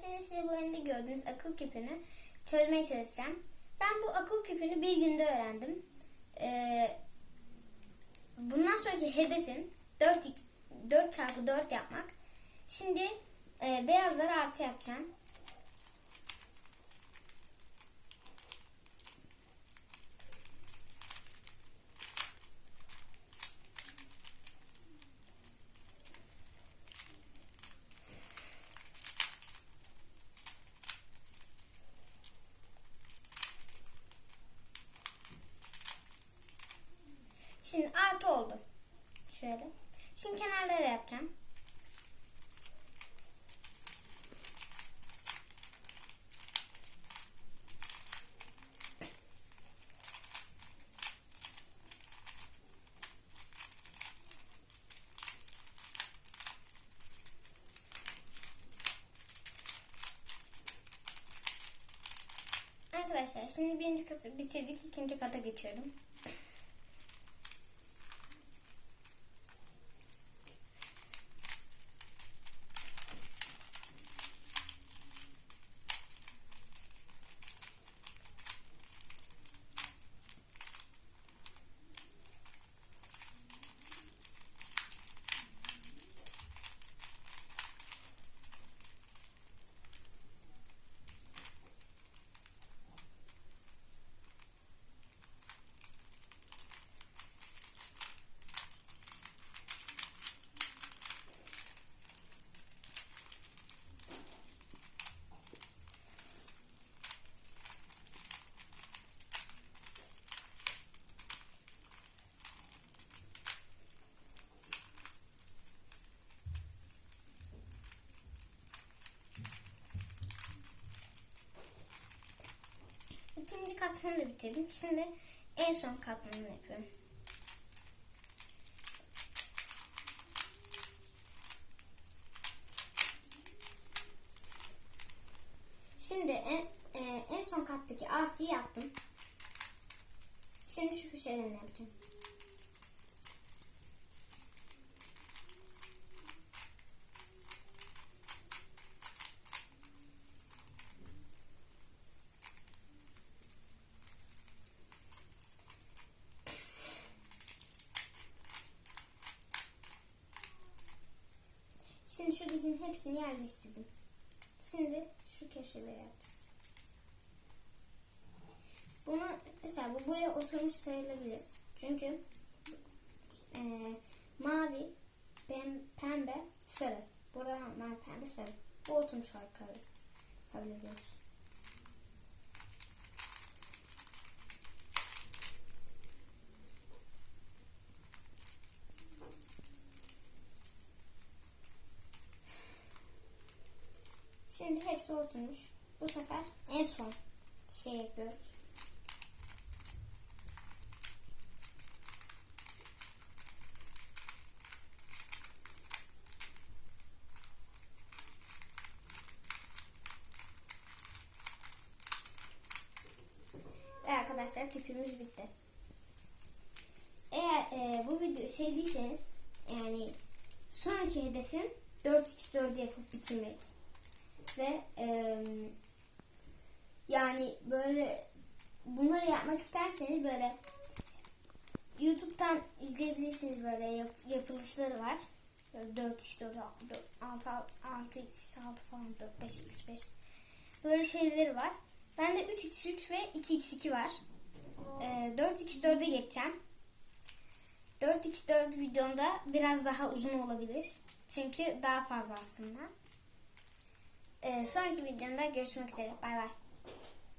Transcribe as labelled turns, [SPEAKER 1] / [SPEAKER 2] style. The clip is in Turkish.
[SPEAKER 1] Şimdi size bu önünde gördüğünüz akıl küpünü çözmeye çalışacağım. Ben bu akıl küpünü bir günde öğrendim. Ee, bundan sonraki hedefim 4, 4 çarpı 4 yapmak. Şimdi e, beyazları artı yapacağım. Şimdi artı oldu. Şöyle. Şimdi kenarları yapacağım. Arkadaşlar şimdi birinci katı bitirdik. ikinci kata geçiyorum. İkinci katmanı da bitirdim. Şimdi en son katmanını yapıyorum. Şimdi en, e, en son kattaki artıyı yaptım. Şimdi şu köşelerini yapacağım. Şimdi şuradakinin hepsini yerleştirdim. Şimdi şu köşeleri yapacağım. Bunu mesela bu buraya oturmuş sayılabilir. Çünkü e, mavi, pem, pembe, sarı. Burada mavi, pembe, sarı. Bu oturmuş olarak kabul, ediyoruz. Şimdi hepsi oturmuş. Bu sefer en son şey yapıyoruz. Ve arkadaşlar küpümüz bitti. Eğer e, bu videoyu sevdiyseniz yani sonraki hedefim 4x4'ü yapıp bitirmek ve e, yani böyle bunları yapmak isterseniz böyle YouTube'dan izleyebilirsiniz böyle yap, yapılışları var. Böyle 4 x 4 6 6 x 6 falan 4 5 x 5 böyle şeyleri var. Bende 3 x 3 ve 2 x 2 var. E, 4 x 4'e geçeceğim. 4 x 4 videomda biraz daha uzun olabilir. Çünkü daha fazla aslında. Ee, sonraki videomda görüşmek üzere. Bay bay.